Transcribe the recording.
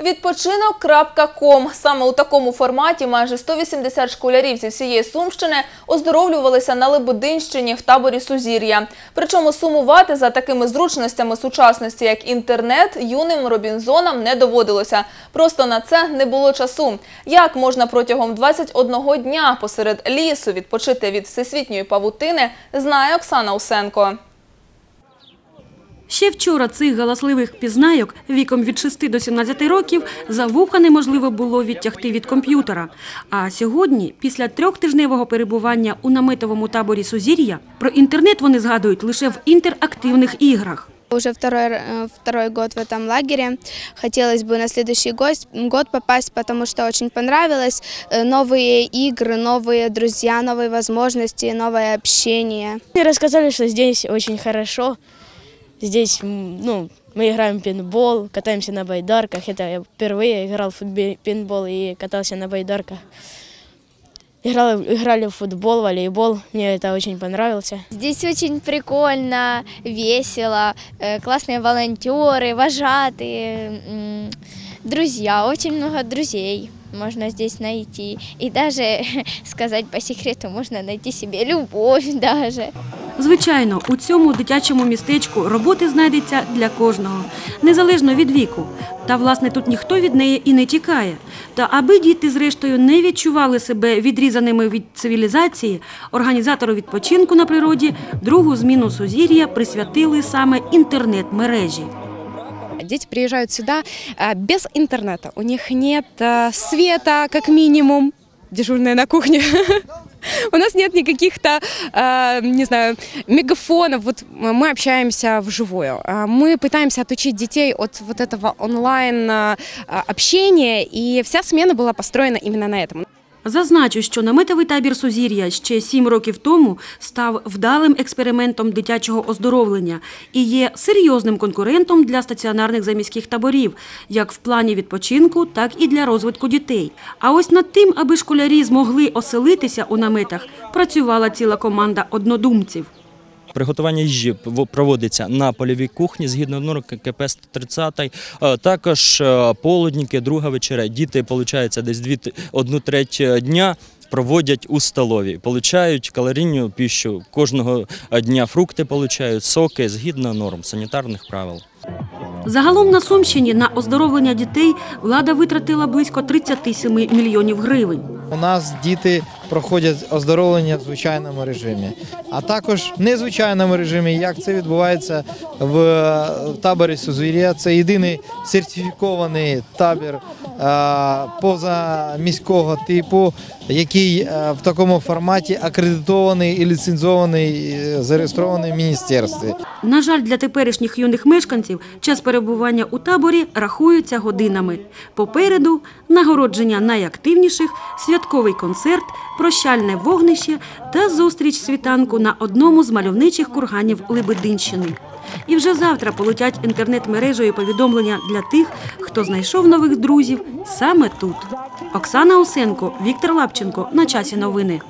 Відпочинок.ком. Саме у такому форматі майже 180 школярів зі всієї Сумщини оздоровлювалися на Лебединщині в таборі Сузір'я. Причому сумувати за такими зручностями сучасності, як інтернет, юним робінзонам не доводилося. Просто на це не було часу. Як можна протягом 21 дня посеред лісу відпочити від всесвітньої павутини, знає Оксана Усенко. Ще вчора цих галасливих пізнайок віком від 6 до 17 років за вуха неможливо було відтягти від комп'ютера. А сьогодні, після трьохтижневого перебування у наметовому таборі Сузір'я, про інтернет вони згадують лише в інтерактивних іграх. Уже второй, э, второй год в этом лагере. Хотелось бы на следующий гость, год попасть, потому что очень понравилось. Э, Новые игры, новые друзья, новые возможности, новое общение. Мне рассказали, что здесь очень хорошо. Здесь, ну, мы играем в пейнтбол, катаемся на байдарках. Это я впервые играл в пейнтбол и катался на байдарках. Играли, играли в футбол, волейбол. Мне это очень понравилось. Здесь очень прикольно, весело, э, классные волонтеры, вожатые, друзья, очень много друзей можно здесь найти. И даже, сказать по секрету, можно найти себе любовь даже. Звичайно, у цьому дитячому містечку роботи знайдеться для кожного, незалежно від віку. Та, власне, тут ніхто від неї і не тікає. Та аби діти, зрештою, не відчували себе відрізаними від цивілізації, організатори відпочинку на природі другу зміну Сузір'я присвятили саме інтернет-мережі. Дети приезжают сюда без интернета. У них нет а, света, как минимум. Дежурная на кухне. У нас нет никаких-то, а, не знаю, мегафонов. Вот мы общаемся вживую. А, Мы пытаемся отучить детей от вот этого онлайн а, общения, и вся смена была построена именно на этом. Зазначу, що наметовий табір Сузір'я ще сім років тому став вдалим експериментом дитячого оздоровлення і є серйозним конкурентом для стаціонарних заміських таборів, як в плані відпочинку, так і для розвитку дітей. А ось над тим, аби школярі змогли оселитися у наметах, працювала ціла команда однодумців. Приготування їжі проводиться на польовій кухні згідно норм КП 130. Е, Також е, полудники, друга вечеря. Діти, виходить, десь дві, одну треть дня проводять у столові. Получають калорійну піщу. Кожного дня фрукти получають, соки згідно норм санітарних правил. Загалом на Сумщині на оздоровлення дітей влада витратила близько 37 мільйонів гривень. У нас діти проходять оздоровлення в звичайному режимі, а також в незвичайному режимі, як це відбувається в, в таборі Сузвір'я. Це єдиний сертифікований табір е, позаміського типу, який е, в такому форматі акредитований і ліцензований, е, зареєстрований в міністерстві. На жаль, для теперішніх юних мешканців час перебування у таборі рахується годинами. Попереду нагородження найактивніших, святковий концерт, прощальне вогнище та зустріч світанку на одному з мальовничих курганів Лебединщини. І вже завтра полетять інтернет-мережею повідомлення для тих, хто знайшов нових друзів саме тут. Оксана Осенко, Віктор Лапченко. На часі новини.